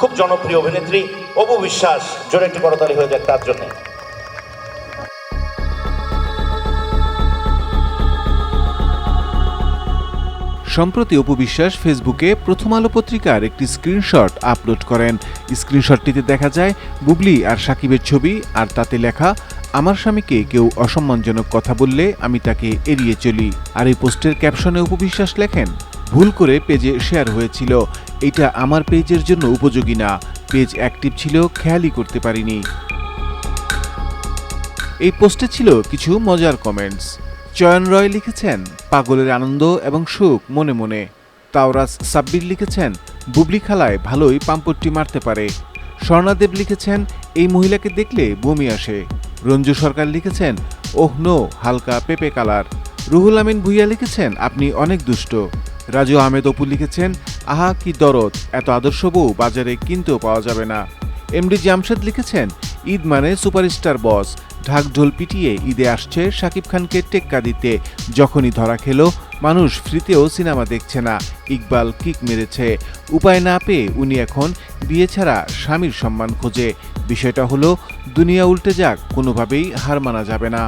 খুব জনপ্রিয় অভিনেত্রী অপু বিশ্বাস জোরে একটি করতালি হয়ে যাক তার জন্য। সম্প্রতি অপু বিশ্বাস ফেসবুকে প্রথম আলো পত্রিকার একটি স্ক্রিনশট আপলোড করেন। স্ক্রিনশটটিতে দেখা যায়, বুবলি আর সাকিবের ছবি আর তাতে লেখা, আমার স্বামীকে কেউ অসম্মানজনক কথা বললে আমি তাকে এড়িয়ে চলি। আর এই পোস্টের ক্যাপশনে অপু বিশ্বাস লেখেন ভুল করে পেজে শেয়ার হয়েছিল। এটা আমার পেজের জন্য উপযোগী না। পেজ অ্যাক্টিভ ছিল, খেয়ালই করতে পারিনি। এই পোস্টে ছিল কিছু মজার কমেন্টস। চয়ন রয় লিখেছেন, পাগলের আনন্দ এবং সুখ মনে মনে। তাওরাস সাব্বির লিখেছেন, বুবলি খালায় ভালোই পাম্পট্টি মারতে পারে। স্বর্ণাদেব লিখেছেন, এই মহিলাকে দেখলে বমি আসে। রঞ্জু সরকার লিখেছেন, ওহ নো, হালকা পেপে কালার। রুহুল আমিন ভুইয়া লিখেছেন, আপনি অনেক দুষ্ট। রাজু আহমেদ অপু লিখেছেন, আহা, কি দরদ, এত আদর্শ বউ, বাজারে কিনতেও পাওয়া যাবে না। এমডি জামশেদ লিখেছেন, ঈদ মানে সুপারস্টার বস, ঢাক ঢোল পিটিয়ে ঈদে আসছে শাকিব খানকে টেক্কা দিতে। যখনই ধরা খেলো, মানুষ ফ্রিতেও সিনেমা দেখছে না। ইকবাল কিক মেরেছে। উপায় না পেয়ে উনি এখন বিয়ে ছাড়া স্বামীর সম্মান খোঁজে। বিষয়টা হলো, দুনিয়া উল্টে যাক, কোনোভাবেই হার মানা যাবে না।